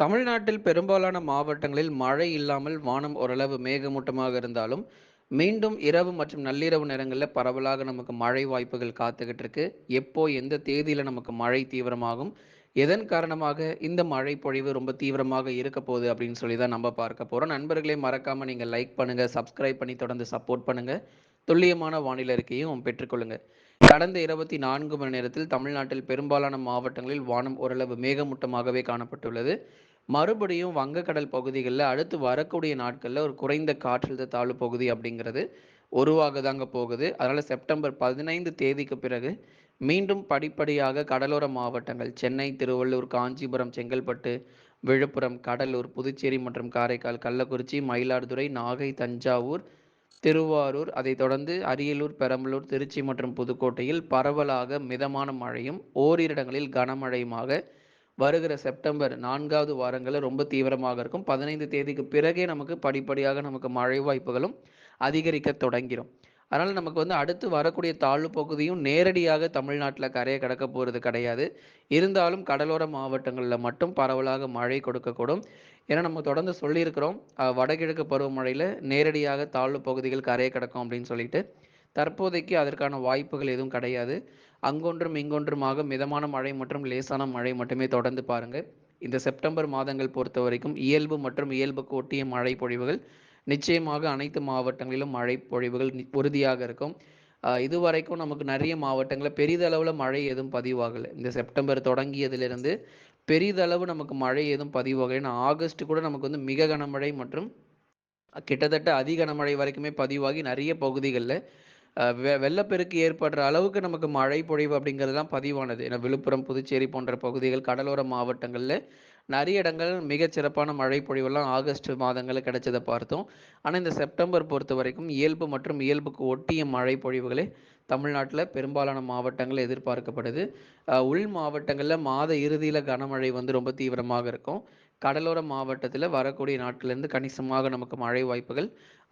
தமிழ்நாட்டில் பெரும்பாலான மாவட்டங்களில் மழை இல்லாமல் வானம் ஓரளவு மேகமூட்டமாக இருந்தாலும் மீண்டும் இரவு மற்றும் நள்ளிரவு நேரங்களில் பரவலாக நமக்கு மழை வாய்ப்புகள் காத்துக்கிட்டு இருக்கு. எப்போ எந்த தேதியில் நமக்கு மழை தீவிரமாகும்? எதன் காரணமாக இந்த மழை பொழிவு ரொம்ப தீவிரமாக இருக்க போகுது அப்படின்னு சொல்லி தான் நம்ம பார்க்க போகிறோம் நண்பர்களே மறக்காமல் நீங்கள் லைக் பண்ணுங்கள் சப்ஸ்கிரைப் பண்ணி தொடர்ந்து சப்போர்ட் பண்ணுங்கள் துல்லியமான வானிலை அறிக்கையும் பெற்றுக்கொள்ளுங்க கடந்த இருபத்தி நான்கு மணி நேரத்தில் தமிழ்நாட்டில் பெரும்பாலான மாவட்டங்களில் வானம் ஓரளவு மேகமூட்டமாகவே காணப்பட்டுள்ளது. மறுபடியும் வங்கக்கடல் பகுதிகளில் அடுத்து வரக்கூடிய நாட்களில் ஒரு குறைந்த காற்றழுத்த தாழ்வு பகுதி அப்படிங்கிறது உருவாக தாங்க போகுது. அதனால் செப்டம்பர் பதினைந்து தேதிக்கு பிறகு மீண்டும் படிப்படியாக கடலோர மாவட்டங்கள் சென்னை திருவள்ளூர் காஞ்சிபுரம் செங்கல்பட்டு விழுப்புரம் கடலூர் புதுச்சேரி மற்றும் காரைக்கால் கள்ளக்குறிச்சி மயிலாடுதுறை நாகை தஞ்சாவூர் திருவாரூர் அதைத் தொடர்ந்து அரியலூர் பெரம்பலூர் திருச்சி மற்றும் புதுக்கோட்டையில் பரவலாக மிதமான மழையும் ஓரிரிடங்களில் கனமழையுமாக வருகிற செப்டம்பர் நான்காவது வாரங்களில் ரொம்ப தீவிரமாக இருக்கும். பதினைந்து தேதிக்கு பிறகே நமக்கு படிப்படியாக நமக்கு மழை வாய்ப்புகளும் அதிகரிக்க தொடங்கிடும் அதனால் நமக்கு வந்து அடுத்து வரக்கூடிய தாழ்வு பகுதியும் நேரடியாக தமிழ்நாட்டில் கரையை கடக்க போகிறது கிடையாது. இருந்தாலும் கடலோர மாவட்டங்களில் மட்டும் பரவலாக மழை கொடுக்கக்கூடும். ஏன்னா நம்ம தொடர்ந்து சொல்லியிருக்கிறோம் வடகிழக்கு பருவமழையில் நேரடியாக தாழ்வு பகுதிகள் கரையை கடக்கும் அப்படின்னு சொல்லிட்டு தற்போதைக்கு அதற்கான வாய்ப்புகள் எதுவும் கிடையாது. அங்கொன்றும் இங்கொன்றுமாக மிதமான மழை மற்றும் லேசான மழை மட்டுமே தொடர்ந்து பாருங்கள். இந்த செப்டம்பர் மாதங்கள் பொறுத்த வரைக்கும் இயல்பு மற்றும் இயல்புக்கு ஒட்டிய மழை பொழிவுகள் நிச்சயமாக அனைத்து மாவட்டங்களிலும் மழை பொழிவுகள் நி- உறுதியாக இருக்கும். இதுவரைக்கும் நமக்கு நிறைய மாவட்டங்களில் பெரிதளவில் மழை எதுவும் பதிவாகலை. இந்த செப்டம்பர் தொடங்கியதிலிருந்து பெரிதளவு நமக்கு மழை எதுவும் பதிவாகலை. ஏன்னா ஆகஸ்ட் கூட நமக்கு வந்து மிக கனமழை மற்றும் கிட்டத்தட்ட அதிக கனமழை வரைக்குமே பதிவாகி நிறைய பகுதிகளில் வெள்ளப்பெருக்கு ஏற்படுற அளவுக்கு நமக்கு மழை பொழிவு அப்படிங்கிறதுலாம் பதிவானது. ஏன்னா விழுப்புரம் புதுச்சேரி போன்ற பகுதிகள் கடலோர மாவட்டங்களில் நிறைய இடங்கள் மிகச் சிறப்பான மழை பொழிவெல்லாம் ஆகஸ்ட் மாதங்களில் கிடைச்சதை பார்த்தோம். ஆனால் இந்த செப்டம்பர் பொறுத்த வரைக்கும் இயல்பு மற்றும் இயல்புக்கு ஒட்டிய மழை பொழிவுகளே தமிழ்நாட்டில் பெரும்பாலான மாவட்டங்கள் எதிர்பார்க்கப்படுது. உள் மாவட்டங்களில் மாத இறுதியில் கனமழை வந்து ரொம்ப தீவிரமாக இருக்கும். கடலோர மாவட்டத்தில் வரக்கூடிய நாட்டிலேருந்து கணிசமாக நமக்கு மழை வாய்ப்புகள்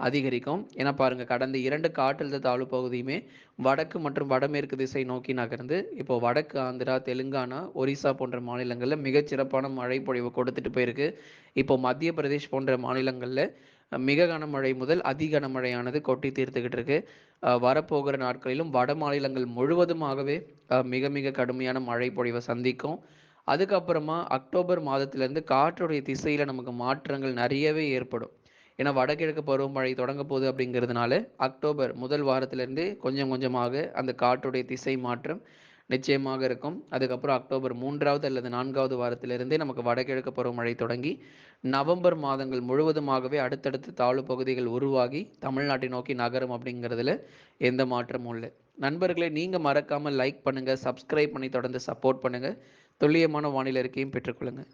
அதிகரிக்கும். ஏன்னா பாருங்கள் கடந்த இரண்டு காற்றழுத்த தாழ்வு பகுதியுமே வடக்கு மற்றும் வடமேற்கு திசை நோக்கி நகர்ந்து இப்போ வடக்கு ஆந்திரா தெலுங்கானா ஒரிசா போன்ற மாநிலங்களில் மிகச்சிறப்பான மழை பொழிவு கொடுத்துட்டு போயிருக்கு. இப்போ மத்திய பிரதேஷ் போன்ற மாநிலங்களில் மிக கனமழை முதல் அதி கனமழையானது கொட்டி தீர்த்துக்கிட்டு இருக்கு. வரப்போகிற நாட்களிலும் வட மாநிலங்கள் முழுவதுமாகவே மிக மிக கடுமையான மழை பொழிவை சந்திக்கும். அதுக்கப்புறமா அக்டோபர் மாதத்திலேருந்து காற்றுடைய திசையில் நமக்கு மாற்றங்கள் நிறையவே ஏற்படும். ஏன்னா வடகிழக்கு பருவமழை தொடங்க போகுது அப்படிங்கிறதுனால அக்டோபர் முதல் வாரத்திலேருந்து கொஞ்சம் கொஞ்சமாக அந்த காற்றுடைய திசை மாற்றம் நிச்சயமாக இருக்கும். அதுக்கப்புறம் அக்டோபர் மூன்றாவது அல்லது நான்காவது வாரத்திலிருந்தே நமக்கு வடகிழக்கு பருவமழை தொடங்கி நவம்பர் மாதங்கள் முழுவதுமாகவே அடுத்தடுத்து தாழ்வு பகுதிகள் உருவாகி தமிழ்நாட்டை நோக்கி நகரும் அப்படிங்கிறதுல எந்த மாற்றமும் இல்லை. நண்பர்களே நீங்கள் மறக்காமல் லைக் பண்ணுங்கள் சப்ஸ்கிரைப் பண்ணி தொடர்ந்து சப்போர்ட் பண்ணுங்கள் துல்லியமான வானிலை அறிக்கையும் பெற்றுக்கொள்ளுங்கள்